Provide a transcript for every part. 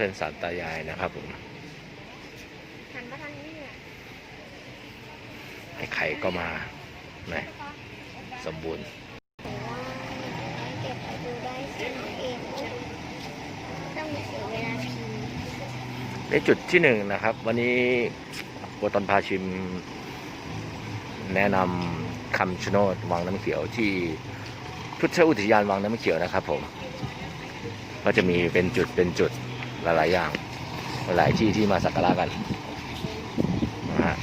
เป็นสารตายายนะครับผมหันมาทางนี้เนี่ยไอ้ไข่ก็มาไหมสมบูรณ์แต่ว่าเก็บไปดูได้สิเองต้องเสียเวลาพิมพ์ในจุดที่หนึ่งนะครับ วันนี้โบตอนพาชิม แนะนำคำชะโนดวังน้ำเขียวที่พุทธอุทยานวังน้ำเขียวนะครับผมก็จะมีเป็นจุดเป็นจุด หลายๆอย่าง หลายที่ที่มาสักการะกันนะฮะ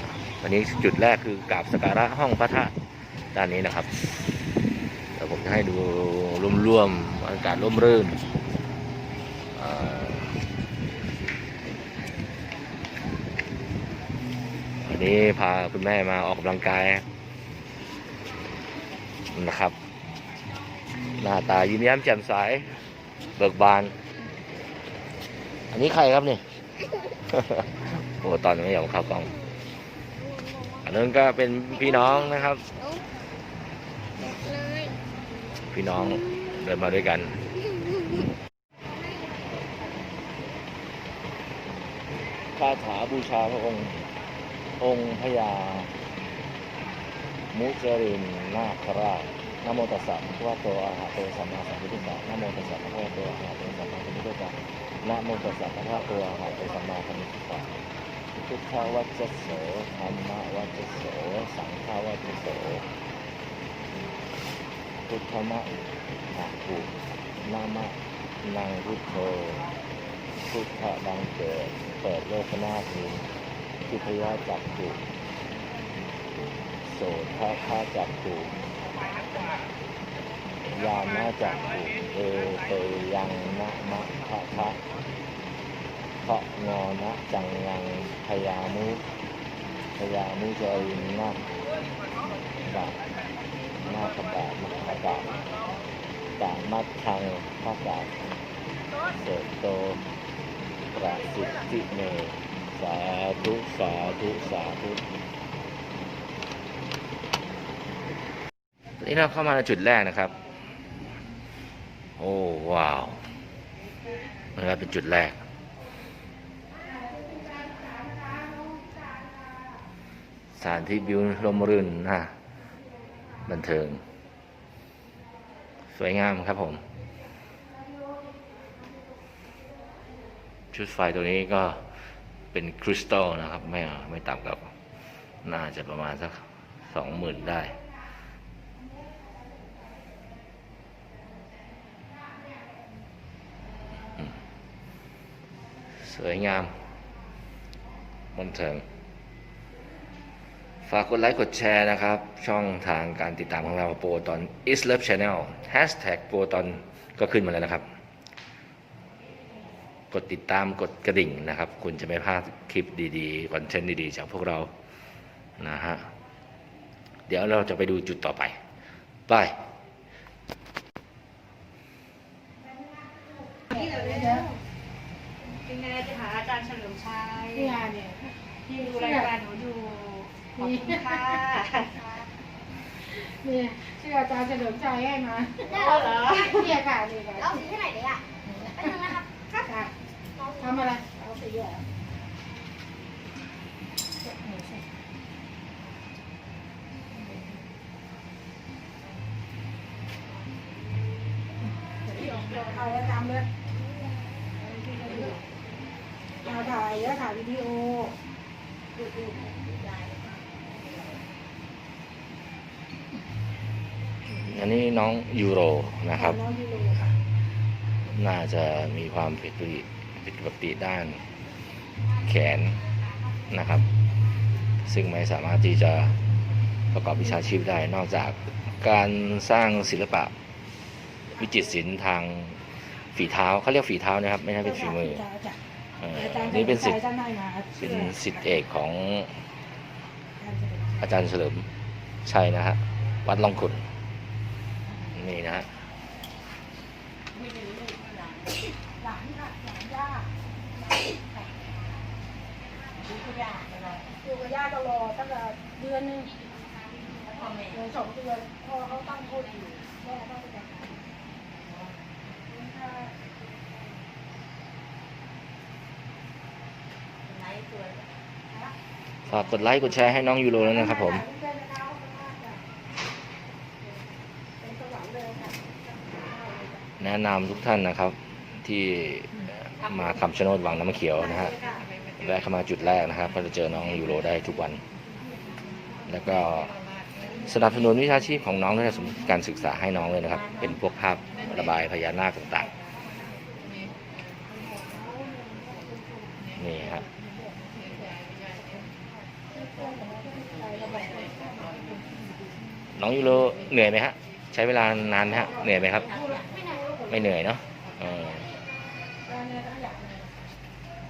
วันนี้จุดแรกคือกราบสักการะห้องพระธาตุด้านนี้นะครับเดี๋ยวผมจะให้ดูรวมๆอากาศร่มรื่นวันนี้พาคุณแม่มาออกกำลังกายนะครับ หน้าตายิ้มแย้มแจ่มใสเบิกบาน อันนี้ใครครับเนี่ยโอ้ตอนไม่ยอมเข้ากล้อง อันนั้นก็เป็นพี่น้องนะครับ พี่น้องเดินมาด้วยกัน คาถาบูชาพระองค์ องค์พญา มุจรินนาคราชนโมตัสสะภะคะวะโตอะระหะโตสัมมาสัมพุทธัสสะนโมตัสสะภะคะวะโตอะระหะโตสัมมาสัมพุทธัสสะ นะโมตัสสะภะคะวะโตอะระหะโตสัมมาสัมพุทธัสสะพุทธาวัจโสธรรมวัจโส สังฆาวัจโส พุทธมะหะภูนามะนางพุทโธ พุทธบังเกิด เปิดโลกนาทีทิพยาจักขุโสทะพาจักขุ ยานาจักขุเอเตยังนะมะทะทะพะงอนะจังงังพยามุพยามุจรินนะบะนาคบามหาบาทตามัดทังพระบาทเสโตประสิทธิเมสาธุสาธุสาธุตอนนี้เราเข้ามาในจุดแรกนะครับ โอ้ว้าวนะครับเป็นจุดแรก สถานที่วิวลมรื่นนะบันเทิง สวยงามครับผม ชุดไฟตัวนี้ก็เป็นคริสตัลนะครับ ไม่ไม่ต่ำกับ น่าจะประมาณสักสองหมื่นได้ สวยงามบันเทิงฝากกดไลค์กดแชร์นะครับ ช่องทางการติดตามของเราโปรตอน is love channel hashtag โปรตอนก็ขึ้นมาแล้วนะครับ กดติดตามกดกระดิ่งนะครับ คุณจะไม่พลาดคลิปดีๆคอนเทนต์ดีๆ จากพวกเรานะฮะ เดี๋ยวเราจะไปดูจุดต่อไปบาย เป็นไงจะหาอาจารย์เฉลิมชัยเนี่ยเนี่ยที่ดูรายการหนูอยู่ขอบคุณค่ะเนี่ยชื่ออาจารย์เฉลิมชัยให้มาอ๋อเหรอเนี่ยค่ะนี่ค่ะเอาสีที่ไหนดีอะไปทางนะครับค่ะทำอะไรเอาสีเหรอ แล้วถ่ายวิดีโออันนี้น้องยูโรนะครับ น้องยูโรน่าจะมีความผิดปกติผิดปกติด้านแขนนะครับ ซึ่งไม่สามารถที่จะประกอบวิชาชีพได้ นอกจากการสร้างศิลปะวิจิตรศิลป์ทางฝีเท้าเขาเรียกฝีเท้านะครับ ไม่ใช่เป็นฝีมือ เอ่ออาจารย์นี่เป็นสิทธิ์ท่านให้มาเป็นสิทธิเอกของอาจารย์เฉลิมชัยนะฮะวัดล่องขุนนี่นะฮะหลานค่ะหลานย่าอยู่กับย่าอยู่กับย่าตลอดตั้งแต่เดือนหนึงเดือนสองเดือนพอเขาตั้งโทษอยู่แม่ต้องไปจัดการ ฝากกดไลค์กดแชร์ให้น้องยูโรแล้วนะครับผมแนะนำทุกท่านนะครับที่มาคำชะโนดวังน้ำเขียวนะฮะแวะเข้ามาจุดแรกนะครับก็จะเจอน้องยูโรได้ทุกวัน แล้วก็สนับสนุนวิชาชีพของน้องด้วยสมการศึกษาให้น้องเลยนะครับ เป็นพวกภาพระบายพญานาคต่างๆ นี่ครับ น้องยูโรเหนื่อยไหมฮะ ใช้เวลานานไหมฮะ เหนื่อยไหมครับ ไม่เหนื่อยเนาะเออ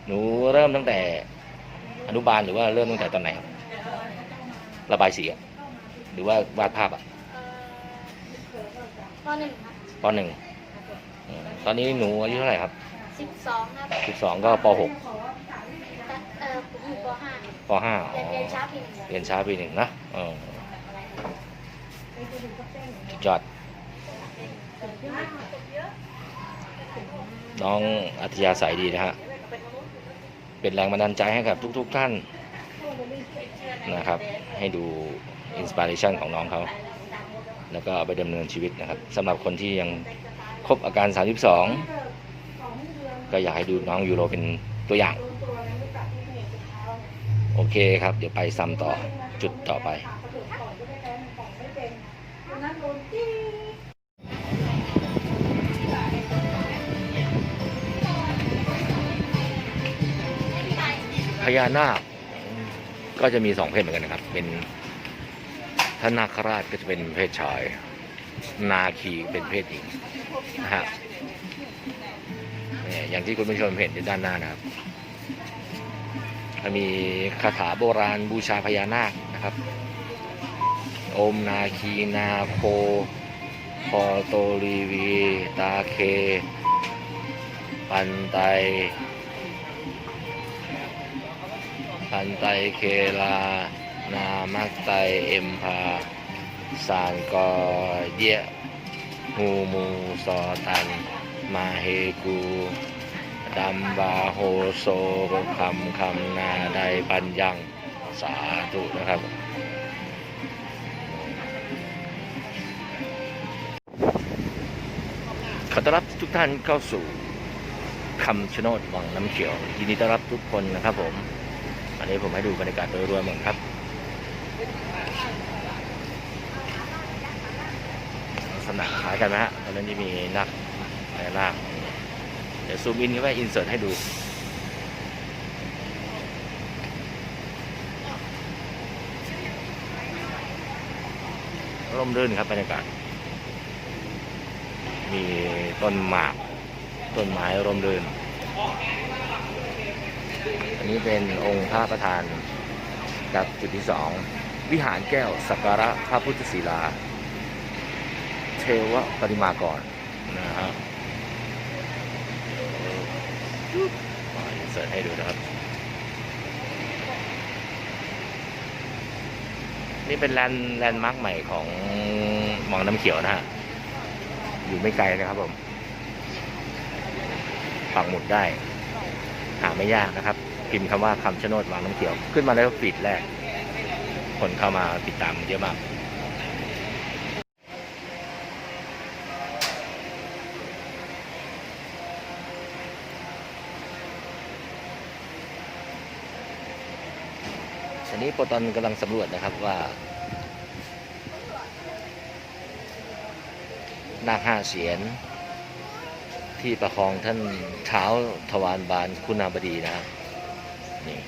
หนูเริ่มตั้งแต่อนุบาลหรือว่าเริ่มตั้งแต่ตอนไหนครับ ระบายสีอะหรือว่าวาดภาพอะข้อหนึ่งครับปหนึ่งอืมตอนนี้หนูอายุเท่าไหร่ครับสิบสองครับสิบสองก็ปหกเออผมอยู่ปห้าปห้าเรีอ๋ยอนเรียนช้าปีหนึ่งเรียนช้าปีหนึ่งนะเออ สุดยอด น้องอัธยาศัยดีนะฮะ เป็นแรงบันดาลใจให้กับทุก ๆท่านนะครับ ให้ดูอินสปิเรชันของน้องเขา แล้วก็เอาไปดำเนินชีวิตนะครับสำหรับคนที่ยังครบอาการ 32 ก็อยากให้ดูน้องยูโรเป็นตัวอย่าง โอเคครับ เดี๋ยวไปซ้ำต่อจุดต่อไป พญานาค ก็จะมีสองเพศเหมือนกันนะครับ เป็นท่านาคราชก็จะเป็นเพศชาย นาคีเป็นเพศหญิงนะฮะเนี่ยอย่างที่คุณผู้ชมเห็นอยู่ด้านหน้านะครับมีคาถาโบราณบูชาพญานาคนะครับ อมนาคีนาโคพอโตรีวี ตาเค ปันไต ปันไตเคลา นามักไตเอ็มพา สานกอเยะงูมูซอตัน มาเฮกูดัมบาโฮโซคำคำนาไดปัญญัง สาธุนะครับขอต้อนรับทุกท่านเข้าสู่คำชะโนดวังน้ำเขียว ยินดีต้อนรับทุกคนนะครับผม อันนี้ผมให้ดูบรรยากาศโดยรวมก่อนครับลักษณะคล้ายกันไหมฮะตอนนั้นจะมีนักพญานาคเดี๋ยวซูมอินก็ไปอินเสิร์ตให้ดูร่มรื่นครับบรรยากาศ มีต้นหมาก ต้นไม้ร่มรื่น อันนี้เป็นองค์พระประธานกับจุดที่สองวิหารแก้วสักการะพระพุทธศิลา เทวปริมากรนะฮะมาอินเสิร์ตให้ดูนะครับ นี่เป็นแลนด์แลนด์มาร์คใหม่ของมองน้ำเขียวนะฮะ อยู่ไม่ไกลนะครับผมปักหมุดได้ หาไม่ยากนะครับ พิมพ์คำว่าคำชะโนดวังน้ำเขียว ขึ้นมาแล้วฟีดแรก คนเข้ามาติดตามเยอะมากอันนี้โปรตอนกำลังสำรวจนะครับว่านาห้าเสียน ที่ประคองท่านเท้าทวารบาลคุณาบดีนะครับ นี่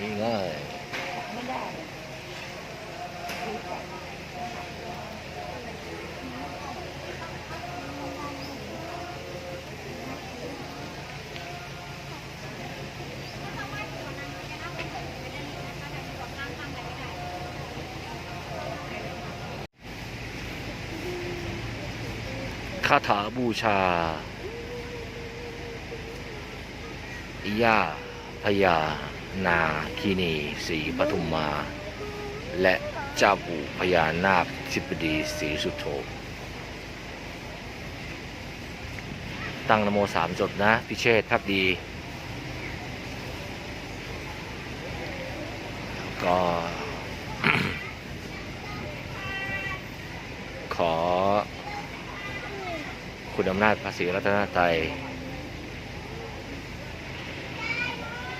นี่ง่าย คาถาบูชาอิยาพญานาคีนีศรีปทุมมา และเจ้าปู่พญานาคชิบดีศรีสุโธตั้งนโมสามจบนะ พิเชษพักดี ก็ ขอ คุณอำนาจภาษีรัตนตรัย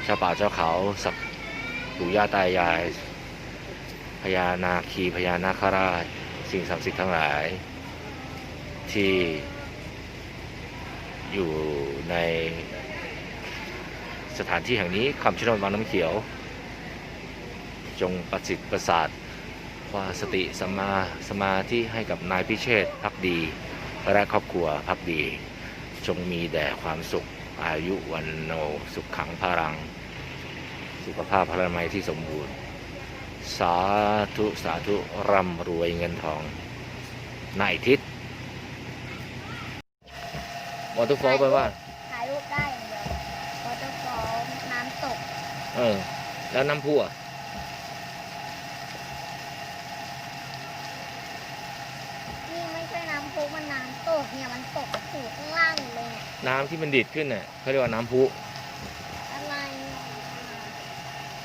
เจ้าป่าเจ้าเขาสักปู่ย่าตายายพญานาคีพญานาคราช สิ่งศักดิ์สิทธิ์ทั้งหลาย ที่อยู่ในสถานที่แห่งนี้คำชะโนดวังน้ำเขียว จงประสิทธิ์ประสาทความสติสมมาสมาธิให้กับนายพิเชษพักดี และครอบครัวพักดี จงมีแด่ความสุข อายุวันโนสุขขังพลัง สุขภาพพลามัยที่สมบูรณ์ สาธุ สาธุ ร่ำรวยเงินทองนายทิศวอเตอร์ฟอลไปว่า ถ่ายรูปได้อย่างเดียววอเตอร์ฟอลน้ำตก เออ แล้วน้ำพุอะ นี่ไม่ใช่น้ำพุมันน้ำตกเนี่ยมันตกสู่ข้างล่างหมดเลยเนี่ยน้ำที่มันดิดขึ้นน่ะเขาเรียกว่าน้ำพุ อะไรอะ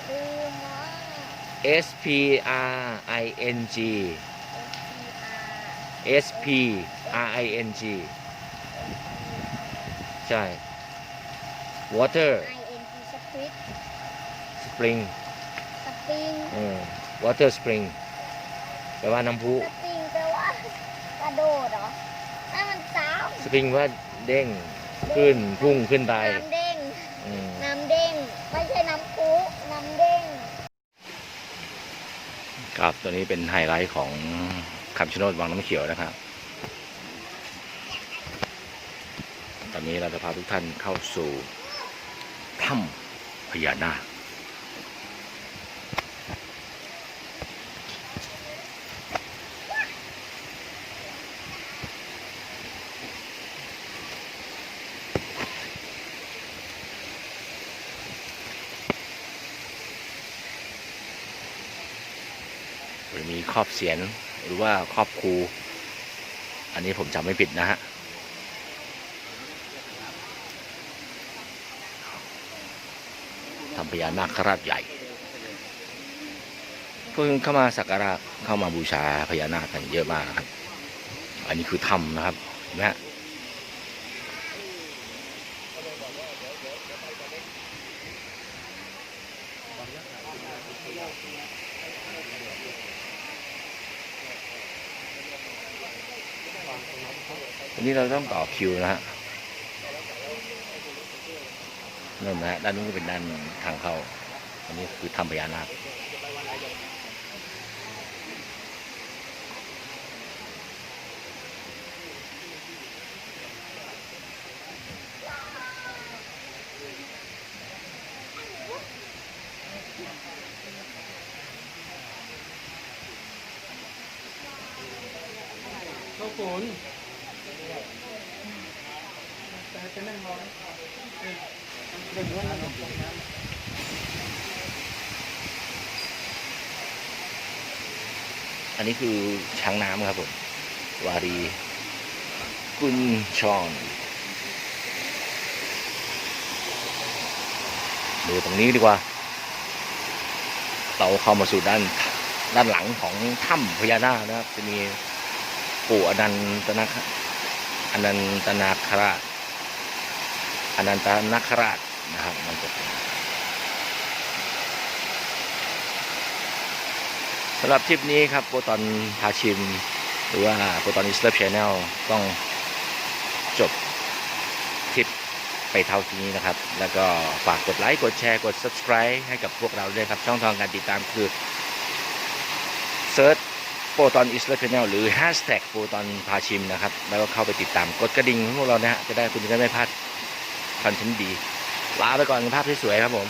ลืมว่า S P R I N G S P R I N G ใช่ water I N G สคริป spring สปริง เออ water spring แปลว่าน้ำพุ สปริงแปลว่ากระโดดเหรอนั่นมันจ้ spring ว่าเด้ง ขึ้นพุ่งขึ้นไปำน้ำเด้ง อืมน้ำเด้ง ไม่ใช่น้ำพุน้ำเด้ง ครับตัวนี้เป็นไฮไลท์ของคำชะโนดวังน้ำเขียวนะครับ ตอนนี้เราจะพาทุกท่านเข้าสู่ถ้ำพญานาค หรือมีครอบเสียนหรือว่าครอบครู อันนี้ผมจำไม่ผิดนะฮะทำพญานาคราชใหญ่เพิ่งเข้ามาสักการะเข้ามาบูชาพญานาคกันเยอะมากนะครับ อันนี้คือถ้ำนะครับเห็นไหมฮะ อันนี้เราต้องต่อคิวนะฮะนั่นนะฮะด้านนู้นก็เป็นด้านทางเข้า อันนี้คือถ้ำพญานาคเขาฝนแต่ จะนั่งรอเด็กว่านั่งรออันนี้คือช้างน้ำครับผม วารี กุญชอนดูตรงนี้ดีกว่า เราเข้ามาสู่ด้านด้านหลังของถ้ำพญานาคนะครับ จะมีปู่อนันตนาคอนันตนาคราช อนันตนาคราชนะครับมันจะเป็นสำหรับทริปนี้ครับโปรตอนพาชิม หรือว่าโปรตอนอิสเลฟชแนลต้องจบทริปไปเท่านี้นะครับ แล้วก็ฝากกดไลค์ กดแชร์ กด subscribe ให้กับพวกเราด้วยครับ ช่องทางการติดตามคือเซิร์ชโปรตอนอิสเลฟชแนลหรือ hashtag โปรตอนพาชิมนะครับ แล้วก็เข้าไปติดตามกดกระดิ่งของพวกเรานะฮะ จะได้คุณจะได้ไม่พลาด คอนเทนต์ดีลาไปก่อนภาพสวยๆครับผม